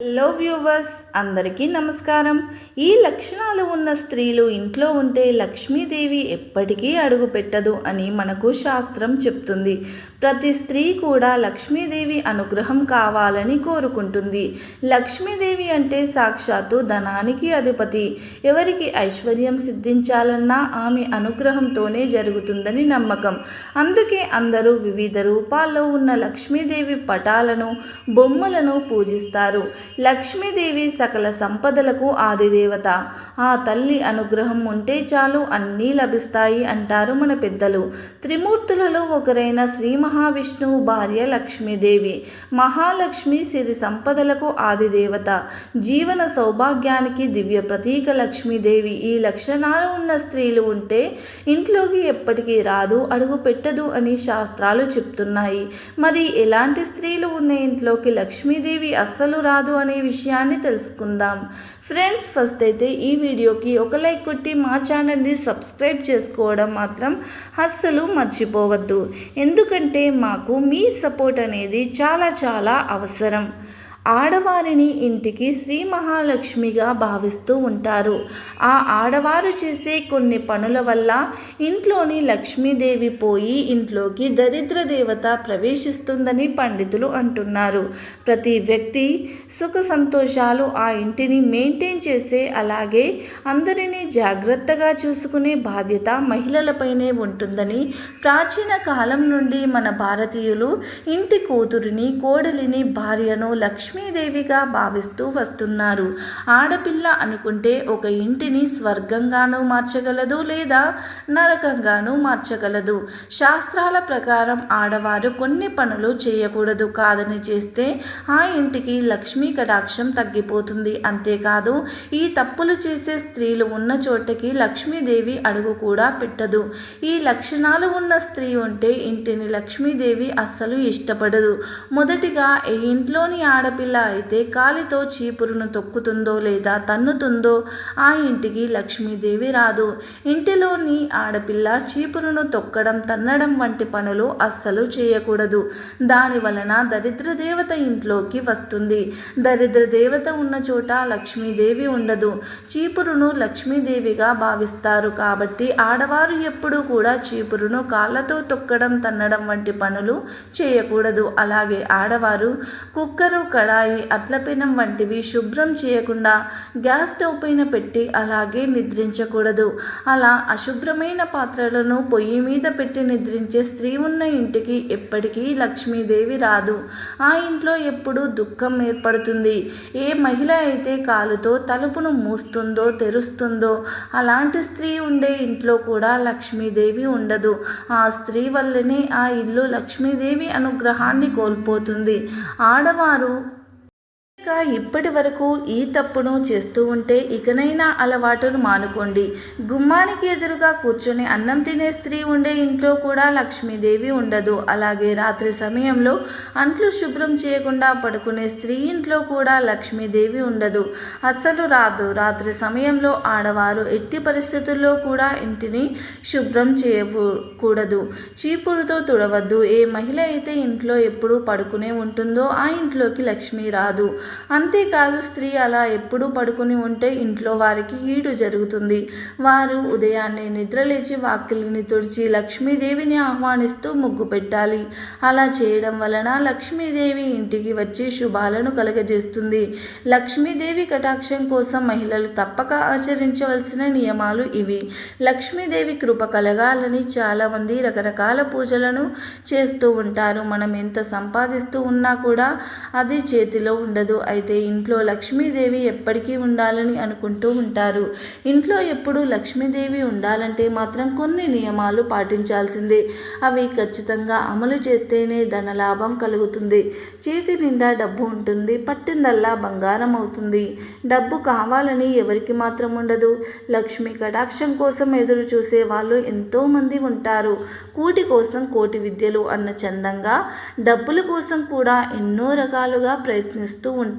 Hello viewers అందరికీ నమస్కారం. ఈ లక్షణాలు ఉన్న స్త్రీలు ఇంట్లో ఉంటే లక్ష్మీదేవి ఎప్పటికీ అడుగు పెట్టదు అని మనకు శాస్త్రం చెప్తుంది. ప్రతి స్త్రీ కూడా లక్ష్మీదేవి అనుగ్రహం కావాలని కోరుకుంటుంది. లక్ష్మీదేవి అంటే సాక్షాత్తు ధనానికి అధిపతి. ఎవరికి ఐశ్వర్యం సిద్ధించాలన్నా ఆమె అనుగ్రహంతోనే జరుగుతుందని నమ్మకం. అందుకే అందరూ వివిధ రూపాల్లో ఉన్న లక్ష్మీదేవి పటాలను బొమ్మలను పూజిస్తారు. లక్ష్మీదేవి సకల సంపదలకు ఆదిదేవత. ఆ తల్లి అనుగ్రహం ఉంటే చాలు అన్నీ లభిస్తాయి అంటారు మన పెద్దలు. త్రిమూర్తులలో ఒకరైన శ్రీ మహావిష్ణువు భార్య లక్ష్మీదేవి. మహాలక్ష్మి సిరి సంపదలకు ఆదిదేవత. జీవన సౌభాగ్యానికి దివ్య ప్రతీక లక్ష్మీదేవి. ఈ లక్షణాలు ఉన్న స్త్రీలు ఉంటే ఇంట్లోకి ఎప్పటికీ రాదు అడుగు పెట్టదు అని శాస్త్రాలు చెప్తున్నాయి. మరి ఎలాంటి స్త్రీలు ఉన్న ఇంట్లోకి లక్ష్మీదేవి అస్సలు రాదు అనే విషయాన్ని తెలుసుకుందాం. ఫ్రెండ్స్ ఫస్ట్ అయితే ఈ వీడియోకి ఒక లైక్ కొట్టి మా ఛానల్ని సబ్స్క్రైబ్ చేసుకోవడం మాత్రం అస్సలు మర్చిపోవద్దు. ఎందుకంటే మాకు మీ సపోర్ట్ అనేది చాలా చాలా అవసరం. ఆడవారిని ఇంటికి శ్రీ మహాలక్ష్మిగా భావిస్తూ ఉంటారు. ఆ ఆడవారు చేసే కొన్ని పనుల వల్ల ఇంట్లోని లక్ష్మీదేవి పోయి ఇంట్లోకి దరిద్ర దేవత ప్రవేశిస్తుందని పండితులు అంటున్నారు. ప్రతి వ్యక్తి సుఖ సంతోషాలు ఆ ఇంటిని మెయింటైన్ చేసే అలాగే అందరినీ జాగ్రత్తగా చూసుకునే బాధ్యత మహిళలపైనే ఉంటుందని ప్రాచీన కాలం నుండి మన భారతీయులు ఇంటి కూతురిని కోడలిని భార్యను లక్ష్మి లక్ష్మీదేవిగా భావిస్తూ వస్తున్నారు. ఆడపిల్ల అనుకుంటే ఒక ఇంటిని స్వర్గంగానూ మార్చగలదు లేదా నరకంగానూ మార్చగలదు. శాస్త్రాల ప్రకారం ఆడవారు కొన్ని పనులు చేయకూడదు. కాదని చేస్తే ఆ ఇంటికి లక్ష్మీ కటాక్షం తగ్గిపోతుంది. అంతేకాదు ఈ తప్పులు చేసే స్త్రీలు ఉన్న చోటకి లక్ష్మీదేవి అడుగు కూడా పెట్టదు. ఈ లక్షణాలు ఉన్న స్త్రీ ఉంటే ఇంటిని లక్ష్మీదేవి అస్సలు ఇష్టపడదు. మొదటిగా ఇంట్లోని ఆడపిల్ల ఇలా అయితే కాలితో చీపురును తొక్కుతుందో లేదా తన్నుతుందో ఆ ఇంటికి లక్ష్మీదేవి రాదు. ఇంటిలోని ఆడపిల్ల చీపురును తొక్కడం తన్నడం వంటి పనులు అస్సలు చేయకూడదు. దాని వలన దరిద్ర దేవత ఇంట్లోకి వస్తుంది. దరిద్ర దేవత ఉన్న చోట లక్ష్మీదేవి ఉండదు. చీపురును లక్ష్మీదేవిగా భావిస్తారు కాబట్టి ఆడవారు ఎప్పుడూ కూడా చీపురును కాళ్ళతో తొక్కడం తన్నడం వంటి పనులు చేయకూడదు. అలాగే ఆడవారు కుక్కరు కడ కడాయి అట్లపెనం వంటివి శుభ్రం చేయకుండా గ్యాస్ స్టవ్ పైన పెట్టి అలాగే నిద్రించకూడదు. అలా అశుభ్రమైన పాత్రలను పొయ్యి మీద పెట్టి నిద్రించే స్త్రీ ఉన్న ఇంటికి ఎప్పటికీ లక్ష్మీదేవి రాదు. ఆ ఇంట్లో ఎప్పుడు దుఃఖం ఏర్పడుతుంది. ఏ మహిళ అయితే కాలుతో తలుపును మూస్తుందో తెరుస్తుందో అలాంటి స్త్రీ ఉండే ఇంట్లో కూడా లక్ష్మీదేవి ఉండదు. ఆ స్త్రీ వల్లనే ఆ ఇల్లు లక్ష్మీదేవి అనుగ్రహాన్ని కోల్పోతుంది. ఆడవారు ఇక ఇప్పటి వరకు ఈ తప్పును చేస్తూ ఉంటే ఇకనైనా అలవాటును మానుకోండి. గుమ్మానికి ఎదురుగా కూర్చొని అన్నం తినే స్త్రీ ఉండే ఇంట్లో కూడా లక్ష్మీదేవి ఉండదు. అలాగే రాత్రి సమయంలో అంట్లు శుభ్రం చేయకుండా పడుకునే స్త్రీ ఇంట్లో కూడా లక్ష్మీదేవి ఉండదు. అస్సలు రాదు. రాత్రి సమయంలో ఆడవారు ఎట్టి పరిస్థితుల్లో కూడా ఇంటిని శుభ్రం చేయకూడదు. చీపురుతో తుడవద్దు. ఏ మహిళ అయితే ఇంట్లో ఎప్పుడూ పడుకునే ఉంటుందో ఆ ఇంట్లోకి లక్ష్మి రాదు. అంతేకాదు స్త్రీ అలా ఎప్పుడూ పడుకుని ఉంటే ఇంట్లో వారికి ఈడు జరుగుతుంది. వారు ఉదయాన్నే నిద్రలేచి వాకిలిని తుడిచి లక్ష్మీదేవిని ఆహ్వానిస్తూ ముగ్గు పెట్టాలి. అలా చేయడం వలన లక్ష్మీదేవి ఇంటికి వచ్చి శుభాలను కలగజేస్తుంది. లక్ష్మీదేవి కటాక్షం కోసం మహిళలు తప్పక ఆచరించవలసిన నియమాలు ఇవి. లక్ష్మీదేవి కృప కలగాలని చాలామంది రకరకాల పూజలను చేస్తూ ఉంటారు. మనం ఎంత సంపాదిస్తూ ఉన్నా కూడా అది చేతిలో ఉండదు. అయితే ఇంట్లో లక్ష్మీదేవి ఎప్పటికీ ఉండాలని అనుకుంటూ ఉంటారు. ఇంట్లో ఎప్పుడు లక్ష్మీదేవి ఉండాలంటే మాత్రం కొన్ని నియమాలు పాటించాల్సిందే. అవి ఖచ్చితంగా అమలు చేస్తేనే ధన లాభం కలుగుతుంది. చేతి నిండా డబ్బు ఉంటుంది పట్టిందల్లా బంగారం అవుతుంది. డబ్బు కావాలని ఎవరికి మాత్రం ఉండదు. లక్ష్మి కటాక్షం కోసం ఎదురు చూసే వాళ్ళు ఎంతోమంది ఉంటారు. కూటి కోసం కోటి విద్యలు అన్న చందంగా డబ్బుల కోసం కూడా ఎన్నో రకాలుగా ప్రయత్నిస్తూ ఉంటారు.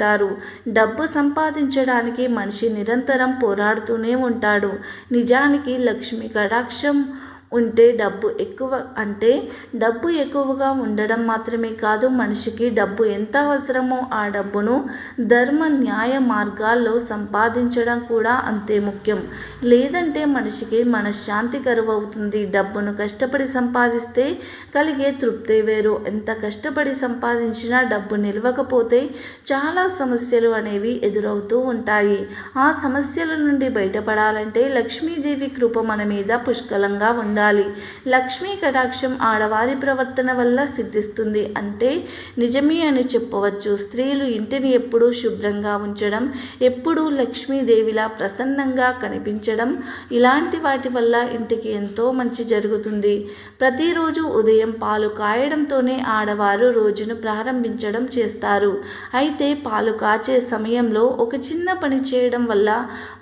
డబ్బు సంపాదించడానికి మనిషి నిరంతరం పోరాడుతూనే ఉంటాడు. నిజానికి లక్ష్మి కటాక్షం ఉంటే డబ్బు ఎక్కువ అంటే డబ్బు ఎక్కువగా ఉండడం మాత్రమే కాదు మనిషికి డబ్బు ఎంత అవసరమో ఆ డబ్బును ధర్మ న్యాయ మార్గాల్లో సంపాదించడం కూడా అంతే ముఖ్యం. లేదంటే మనిషికి మనశ్శాంతి కరువవుతుంది. డబ్బును కష్టపడి సంపాదిస్తే కలిగే తృప్తి వేరు. ఎంత కష్టపడి సంపాదించినా డబ్బు నిలవకపోతే చాలా సమస్యలు అనేవి ఎదురవుతూ ఉంటాయి. ఆ సమస్యల నుండి బయటపడాలంటే లక్ష్మీదేవి కృప మన మీద పుష్కలంగా ఉండాలి. లక్ష్మీ కటాక్షం ఆడవారి ప్రవర్తన వల్ల సిద్ధిస్తుంది. అంటే నిజమే అని చెప్పవచ్చు. స్త్రీలు ఇంటిని ఎప్పుడూ శుభ్రంగా ఉంచడం ఎప్పుడూ లక్ష్మీదేవిలా ప్రసన్నంగా కనిపించడం ఇలాంటి వాటి వల్ల ఇంటికి ఎంతో మంచి జరుగుతుంది. ప్రతిరోజు ఉదయం పాలు కాయడంతోనే ఆడవారు రోజును ప్రారంభించడం చేస్తారు. అయితే పాలు కాచే సమయంలో ఒక చిన్న పని చేయడం వల్ల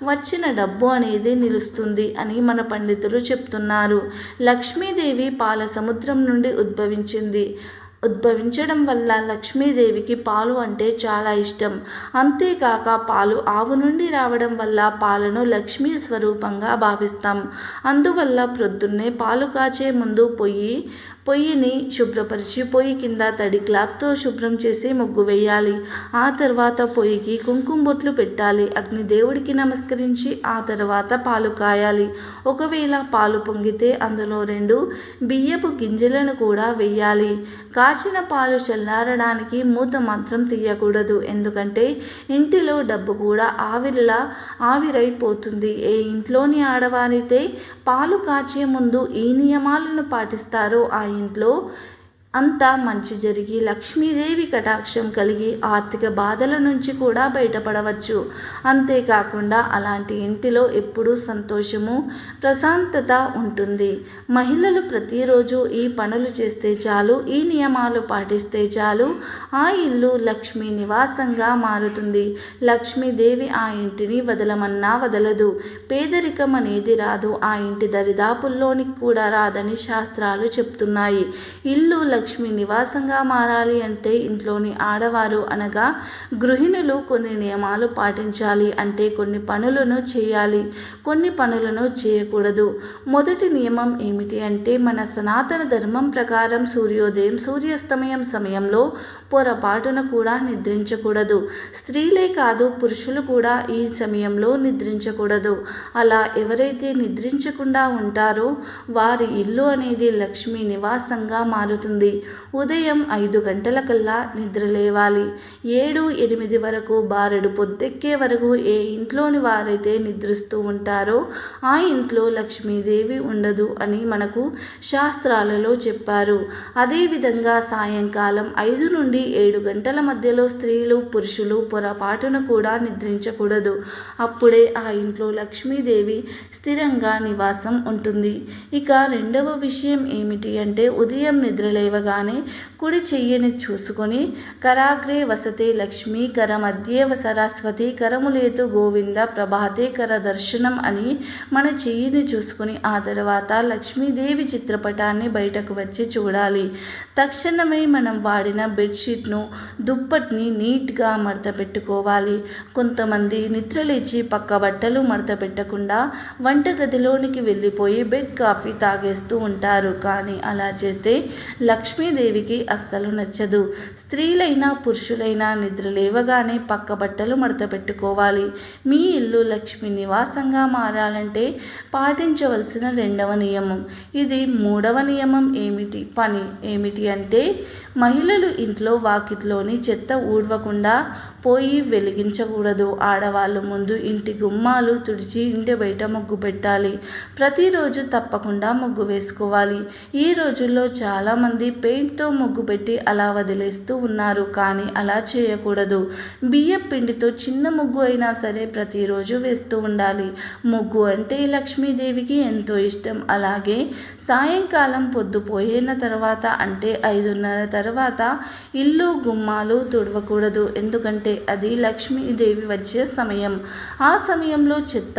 వచ్చిన డబ్బు అనేది నిలుస్తుంది అని మన పండితులు చెప్తున్నారు. లక్ష్మీదేవి పాల సముద్రం నుండి ఉద్భవించింది. ఉద్భవించడం వల్ల లక్ష్మీదేవికి పాలు అంటే చాలా ఇష్టం. అంతేకాక పాలు ఆవు నుండి రావడం వల్ల పాలను లక్ష్మీ స్వరూపంగా భావిస్తాం. అందువల్ల ప్రొద్దున్నే పాలు కాచే ముందు పొయ్యి పొయ్యిని శుభ్రపరిచి పొయ్యి కింద తడి క్లాత్తో శుభ్రం చేసి ముగ్గు వేయాలి. ఆ తర్వాత పొయ్యికి కుంకుమ బొట్లు పెట్టాలి. అగ్నిదేవుడికి నమస్కరించి ఆ తర్వాత పాలు కాయాలి. ఒకవేళ పాలు పొంగితే అందులో రెండు బియ్యపు గింజలను కూడా వేయాలి. కాచిన పాలు చల్లారడానికి మూత మాత్రం తీయకూడదు. ఎందుకంటే ఇంటిలో డబ్బు కూడా ఆవిరిలా ఆవిరైపోతుంది. ఏ ఇంట్లోని ఆడవారైతే పాలు కాచే ముందు ఈ నియమాలను పాటిస్తారో ఆ ఇంట్లో అంతా మంచి జరిగి లక్ష్మీదేవి కటాక్షం కలిగి ఆర్థిక బాధల నుంచి కూడా బయటపడవచ్చు. అంతేకాకుండా అలాంటి ఇంటిలో ఎప్పుడూ సంతోషము ప్రశాంతత ఉంటుంది. మహిళలు ప్రతిరోజు ఈ పనులు చేస్తే చాలు ఈ నియమాలు పాటిస్తే చాలు. ఆ ఇల్లు లక్ష్మీ నివాసంగా మారుతుంది. లక్ష్మీదేవి ఆ ఇంటిని వదలమన్నా వదలదు. పేదరికం అనేది రాదు. ఆ ఇంటి దరిదాపుల్లోనికి కూడా రాదని శాస్త్రాలు చెప్తున్నాయి. ఇల్లు లక్ష్మి నివాసంగా మారాలి అంటే ఇంట్లోని ఆడవారు అనగా గృహిణులు కొన్ని నియమాలు పాటించాలి అంటే కొన్ని పనులను చేయాలి. కొన్ని పనులను చేయకూడదు. మొదటి నియమం ఏమిటి అంటే మన సనాతన ధర్మం ప్రకారం సూర్యోదయం సూర్యాస్తమయం సమయంలో పొరపాటున కూడా నిద్రించకూడదు. స్త్రీలే కాదు పురుషులు కూడా ఈ సమయంలో నిద్రించకూడదు. అలా ఎవరైతే నిద్రించకుండా ఉంటారో వారి ఇల్లు అనేది లక్ష్మీ నివాసంగా మారుతుంది. ఉదయం ఐదు గంటలకల్లా నిద్ర లేవాలి ఏడు ఎనిమిది వరకు బారెడు పొద్దెక్కే వరకు ఏ ఇంట్లోని వారైతే నిద్రిస్తూ ఉంటారో ఆ ఇంట్లో లక్ష్మీదేవి ఉండదు అని మనకు శాస్త్రాలలో చెప్పారు. అదేవిధంగా సాయంకాలం ఐదు నుండి ఏడు గంటల మధ్యలో స్త్రీలు పురుషులు పొరపాటున కూడా నిద్రించకూడదు. అప్పుడే ఆ ఇంట్లో లక్ష్మీదేవి స్థిరంగా నివాసం ఉంటుంది. ఇక రెండవ విషయం ఏమిటి అంటే ఉదయం నిద్రలేవగానే కుడి చెయ్యిని చూసుకొని కరాగ్రే వసతే లక్ష్మి కర మధ్యే సరస్వతి కరములేతు గోవింద ప్రభాతే కర దర్శనం అని మన చెయ్యిని చూసుకొని ఆ తర్వాత లక్ష్మీదేవి చిత్రపటాన్ని బయటకు వచ్చి చూడాలి. తక్షణమే మనం వాడిన బెడ్షీట్ను దుప్పట్ని నీట్గా మడత పెట్టుకోవాలి. కొంతమంది నిద్రలేచి పక్క బట్టలు మడత పెట్టకుండా వంటగదిలోనికి వెళ్ళిపోయి బెడ్ కాఫీ తాగేస్తూ ఉంటారు. కానీ అలా చేస్తే లక్ష్మీదేవికి అస్సలు నచ్చదు. స్త్రీలైనా పురుషులైనా నిద్ర లేవగానే పక్క బట్టలు మడత పెట్టుకోవాలి. మీ ఇల్లు లక్ష్మి నివాసంగా మారాలంటే పాటించవలసిన రెండవ నియమం. ఇది మూడవ నియమం ఏమిటి? పని ఏమిటి అంటే మహిళలు ఇంట్లో వాకిట్లోని చెత్త ఊడవకుండా పోయి వెలిగించకూడదు. ఆడవాళ్ళు ముందు ఇంటి గుమ్మాలు తుడిచి ఇంటి బయట ముగ్గు పెట్టాలి. ప్రతిరోజు తప్పకుండా ముగ్గు వేసుకోవాలి. ఈ రోజుల్లో చాలామంది పెయింట్తో ముగ్గు పెట్టి అలా వదిలేస్తూ ఉన్నారు కానీ అలా చేయకూడదు. బియ్యం పిండితో చిన్న ముగ్గు అయినా సరే ప్రతిరోజు వేస్తూ ఉండాలి. ముగ్గు అంటే లక్ష్మీదేవికి ఎంతో ఇష్టం. అలాగే సాయంకాలం పొద్దుపోయిన తర్వాత అంటే ఐదున్నర తర్వాత తర్వాత ఇల్లు గుమ్మాలు తుడవకూడదు ఎందుకంటే అది లక్ష్మీదేవి వచ్చే సమయం. ఆ సమయంలో చెత్త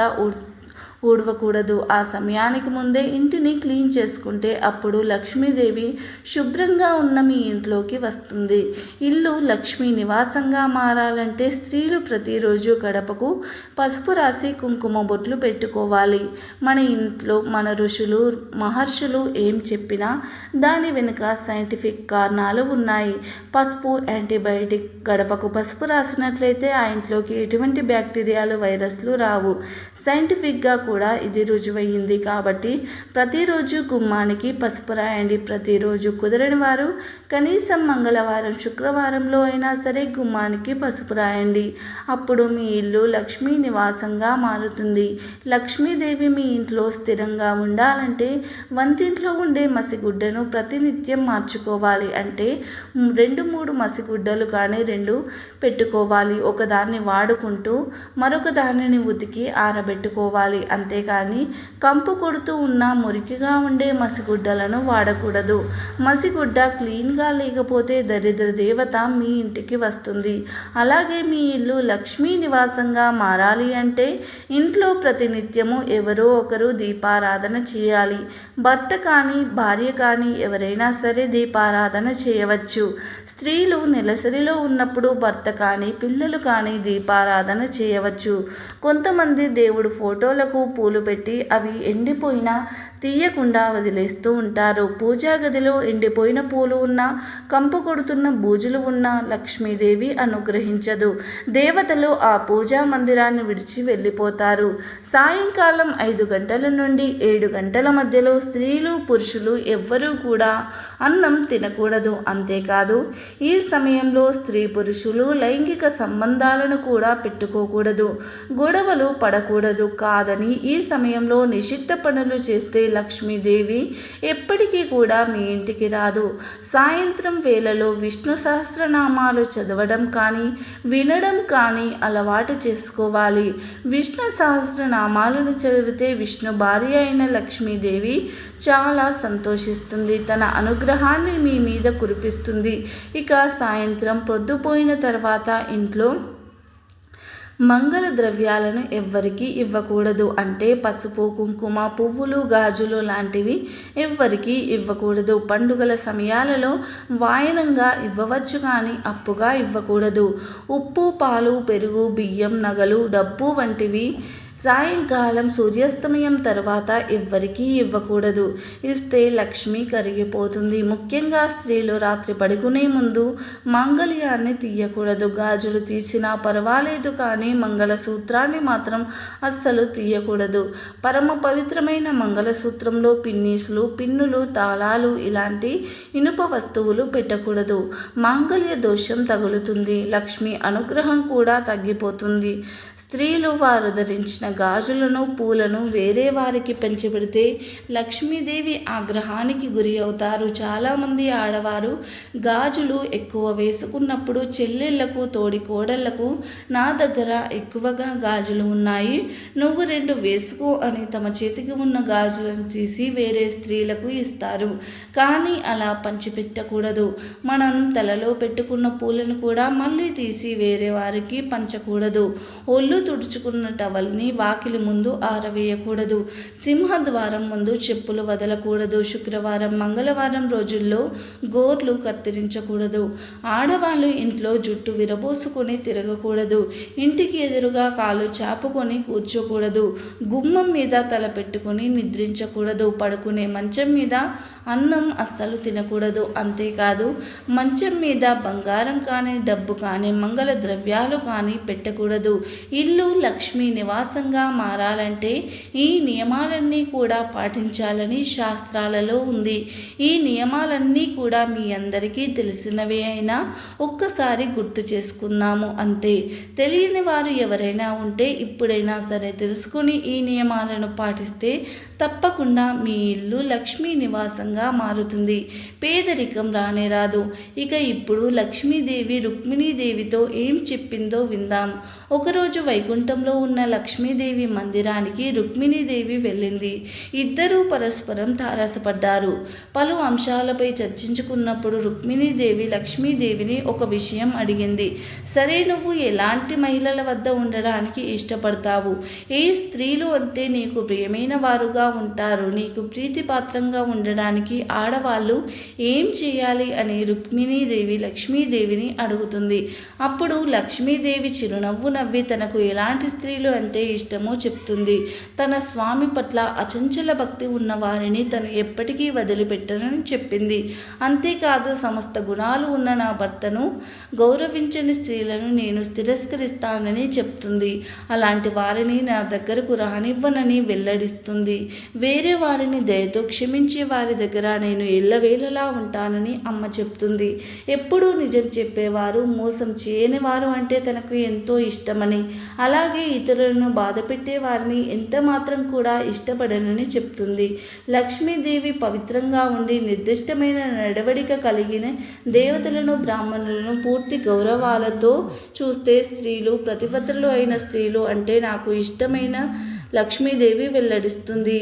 ఊడవకూడదు. ఆ సమయానికి ముందే ఇంటిని క్లీన్ చేసుకుంటే అప్పుడు లక్ష్మీదేవి శుభ్రంగా ఉన్న మీ ఇంట్లోకి వస్తుంది. ఇల్లు లక్ష్మీ నివాసంగా మారాలంటే స్త్రీలు ప్రతిరోజు గడపకు పసుపు రాసి కుంకుమ బొట్లు పెట్టుకోవాలి. మన ఇంట్లో మన ఋషులు మహర్షులు ఏం చెప్పినా దాని వెనుక సైంటిఫిక్ కారణాలు ఉన్నాయి. పసుపు యాంటీబయాటిక్ గడపకు పసుపు రాసినట్లయితే ఆ ఇంట్లోకి ఎటువంటి బ్యాక్టీరియాలు వైరస్లు రావు. సైంటిఫిక్గా కూడా కూడా ఇది రుజువయ్యింది. కాబట్టి ప్రతిరోజు గుమ్మానికి పసుపు రాయండి. ప్రతిరోజు కుదరని వారు కనీసం మంగళవారం శుక్రవారంలో అయినా సరే గుమ్మానికి పసుపు రాయండి. అప్పుడు మీ ఇల్లు లక్ష్మీ నివాసంగా మారుతుంది. లక్ష్మీదేవి మీ ఇంట్లో స్థిరంగా ఉండాలంటే వంటింట్లో ఉండే మసిగుడ్డను ప్రతినిత్యం మార్చుకోవాలి. అంటే రెండు మూడు మసిగుడ్డలు కానీ రెండు పెట్టుకోవాలి. ఒకదాన్ని వాడుకుంటూ మరొక దానిని ఉతికి ఆరబెట్టుకోవాలి. అంతేకాని కంపు కొడుతూ ఉన్న మురికిగా ఉండే మసిగుడ్డలను వాడకూడదు. మసిగుడ్డ క్లీన్గా లేకపోతే దరిద్ర దేవత మీ ఇంటికి వస్తుంది. అలాగే మీ ఇల్లు లక్ష్మీ నివాసంగా మారాలి అంటే ఇంట్లో ప్రతినిత్యము ఎవరో ఒకరు దీపారాధన చేయాలి. భర్త కానీ భార్య కానీ ఎవరైనా సరే దీపారాధన చేయవచ్చు. స్త్రీలు నెలసరిలో ఉన్నప్పుడు భర్త కానీ పిల్లలు కానీ దీపారాధన చేయవచ్చు. కొంతమంది దేవుడు ఫోటోలకు పూలు పెట్టి అవి ఎండిపోయినా తీయకుండా వదిలేస్తూ ఉంటారు. పూజా గదిలో ఎండిపోయిన పూలు ఉన్నా కంపు కొడుతున్న బూజులు ఉన్నా లక్ష్మీదేవి అనుగ్రహించదు. దేవతలు ఆ పూజా మందిరాన్ని విడిచి వెళ్ళిపోతారు. సాయంకాలం ఐదు గంటల నుండి ఏడు గంటల మధ్యలో స్త్రీలు పురుషులు ఎవ్వరూ కూడా అన్నం తినకూడదు. అంతేకాదు ఈ సమయంలో స్త్రీ పురుషులు లైంగిక సంబంధాలను కూడా పెట్టుకోకూడదు. గొడవలు పడకూడదు. కాదని ఈ సమయంలో నిషిద్ధ పనులు చేస్తే లక్ష్మీదేవి ఎప్పటికీ కూడా మీ ఇంటికి రాదు. సాయంత్రం వేళలో విష్ణు సహస్రనామాలు చదవడం కానీ వినడం కానీ అలవాటు చేసుకోవాలి. విష్ణు సహస్రనామాలను చదివితే విష్ణు భార్య అయిన లక్ష్మీదేవి చాలా సంతోషిస్తుంది. తన అనుగ్రహాన్ని మీ మీద కురిపిస్తుంది. ఇక సాయంత్రం పొద్దుపోయిన తర్వాత ఇంట్లో మంగళ ద్రవ్యాలను ఎవ్వరికీ ఇవ్వకూడదు అంటే పసుపు కుంకుమ పువ్వులు గాజులు లాంటివి ఎవ్వరికి ఇవ్వకూడదు. పండుగల సమయాలలో వాయనంగా ఇవ్వవచ్చు కానీ అప్పుగా ఇవ్వకూడదు. ఉప్పు పాలు పెరుగు బియ్యం నగలు డబ్బు వంటివి సాయంకాలం సూర్యాస్తమయం తర్వాత ఎవ్వరికీ ఇవ్వకూడదు. ఇస్తే లక్ష్మి కరిగిపోతుంది. ముఖ్యంగా స్త్రీలు రాత్రి పడుకునే ముందు మాంగళ్యాన్ని తీయకూడదు. గాజులు తీసినా పర్వాలేదు కానీ మంగళసూత్రాన్ని మాత్రం అస్సలు తీయకూడదు. పరమ పవిత్రమైన మంగళసూత్రంలో పిన్నీసులు పిన్నులు తాళాలు ఇలాంటి ఇనుప వస్తువులు పెట్టకూడదు. మాంగళ్య దోషం తగులుతుంది. లక్ష్మి అనుగ్రహం కూడా తగ్గిపోతుంది. స్త్రీలు వారు ధరించిన గాజులను పూలను వేరే వారికి పంచిపెడితే లక్ష్మీదేవి ఆగ్రహానికి గురి అవుతారు. చాలామంది ఆడవారు గాజులు ఎక్కువ వేసుకున్నప్పుడు చెల్లెళ్ళకు తోడి కోడళ్ళకు నా దగ్గర ఎక్కువగా గాజులు ఉన్నాయి. నువ్వు రెండు వేసుకో అని తమ చేతికి ఉన్న గాజులను తీసి వేరే స్త్రీలకు ఇస్తారు. కానీ అలా పంచిపెట్టకూడదు. మనం తలలో పెట్టుకున్న పూలను కూడా మళ్ళీ తీసి వేరే వారికి పంచకూడదు. ఒళ్ళు తుడుచుకున్న టవల్ని వాకిలి ముందు ఆరవేయకూడదు. సింహద్వారం ముందు చెప్పులు వదలకూడదు. శుక్రవారం మంగళవారం రోజుల్లో గోర్లు కత్తిరించకూడదు. ఆడవాళ్ళు ఇంట్లో జుట్టు విరబోసుకొని తిరగకూడదు. ఇంటికి ఎదురుగా కాలు చాపుకొని కూర్చోకూడదు. గుమ్మం మీద తల పెట్టుకొని నిద్రించకూడదు. పడుకునే మంచం మీద అన్నం అస్సలు తినకూడదు. అంతేకాదు మంచం మీద బంగారం కానీ డబ్బు కానీ మంగళ ద్రవ్యాలు కానీ పెట్టకూడదు. ఇల్లు లక్ష్మీ నివాసంగా మారాలంటే ఈ నియమాలన్నీ కూడా పాటించాలని శాస్త్రాలలో ఉంది. ఈ నియమాలన్నీ కూడా మీ అందరికీ తెలిసినవే అయినా ఒక్కసారి గుర్తు చేసుకుందాము అంతే. తెలియని వారు ఎవరైనా ఉంటే ఇప్పుడైనా సరే తెలుసుకుని ఈ నియమాలను పాటిస్తే తప్పకుండా మీ ఇల్లు లక్ష్మీ నివాసంగా మారుతుంది. పేదరికం రానే రాదు. ఇక ఇప్పుడు లక్ష్మీదేవి రుక్మిణీదేవితో ఏం చెప్పిందో విందాం. ఒకరోజు వైకుంఠంలో ఉన్న లక్ష్మీ లక్ష్మీదేవి మందిరానికి రుక్మిణీదేవి వెళ్ళింది. ఇద్దరూ పరస్పరం తారసపడ్డారు. పలు అంశాలపై చర్చించుకున్నప్పుడు రుక్మిణీదేవి లక్ష్మీదేవిని ఒక విషయం అడిగింది. సరే నువ్వు ఎలాంటి మహిళల వద్ద ఉండడానికి ఇష్టపడతావు? ఏ స్త్రీలు అంటే నీకు ప్రియమైన వారుగా ఉంటారు? నీకు ప్రీతిపాత్రంగా ఉండడానికి ఆడవాళ్ళు ఏం చేయాలి అని రుక్మిణీదేవి లక్ష్మీదేవిని అడుగుతుంది. అప్పుడు లక్ష్మీదేవి చిరునవ్వు నవ్వి తనకు ఎలాంటి స్త్రీలు అంటే ఇష్టమో చెప్తుంది. తన స్వామి పట్ల అచంచల భక్తి ఉన్న వారిని తను ఎప్పటికీ వదిలిపెట్టనని చెప్పింది. అంతేకాదు సమస్త గుణాలు ఉన్న నా భర్తను గౌరవించని స్త్రీలను నేను తిరస్కరిస్తానని చెప్తుంది. అలాంటి వారిని నా దగ్గరకు రానివ్వనని వెల్లడిస్తుంది. వేరే వారిని దయతో క్షమించే వారి దగ్గర నేను ఎల్లవేళలా ఉంటానని అమ్మ చెప్తుంది. ఎప్పుడూ నిజం చెప్పేవారు మోసం చేయని వారు అంటే తనకు ఎంతో ఇష్టమని. అలాగే ఇతరులను బాధపెట్టే వారిని ఎంత మాత్రం కూడా ఇష్టపడనని చెప్తుంది. లక్ష్మీదేవి పవిత్రంగా ఉండి నిర్దిష్టమైన నడవడిక కలిగిన దేవతలను బ్రాహ్మణులను పూర్తి గౌరవాలతో చూస్తే స్త్రీలు ప్రతిపత్రులు అయిన స్త్రీలు అంటే నాకు ఇష్టమైన లక్ష్మీదేవి వెల్లడిస్తుంది.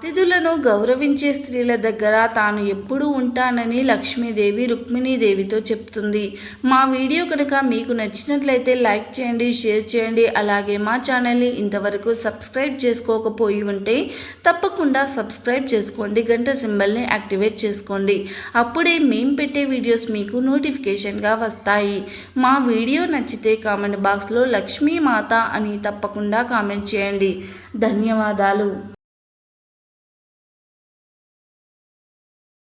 అతిథులను గౌరవించే స్త్రీల దగ్గర తాను ఎప్పుడూ ఉంటానని లక్ష్మీదేవి రుక్మిణీదేవితో చెప్తుంది. మా వీడియో కనుక మీకు నచ్చినట్లయితే లైక్ చేయండి షేర్ చేయండి. అలాగే మా ఛానల్ని ఇంతవరకు సబ్స్క్రైబ్ చేసుకోకపోయి ఉంటే తప్పకుండా సబ్స్క్రైబ్ చేసుకోండి గంట సింబల్ని యాక్టివేట్ చేసుకోండి. అప్పుడే మేము పెట్టే వీడియోస్ మీకు నోటిఫికేషన్గా వస్తాయి. మా వీడియో నచ్చితే కామెంట్ బాక్స్లో లక్ష్మీ మాత అని తప్పకుండా కామెంట్ చేయండి. ధన్యవాదాలు.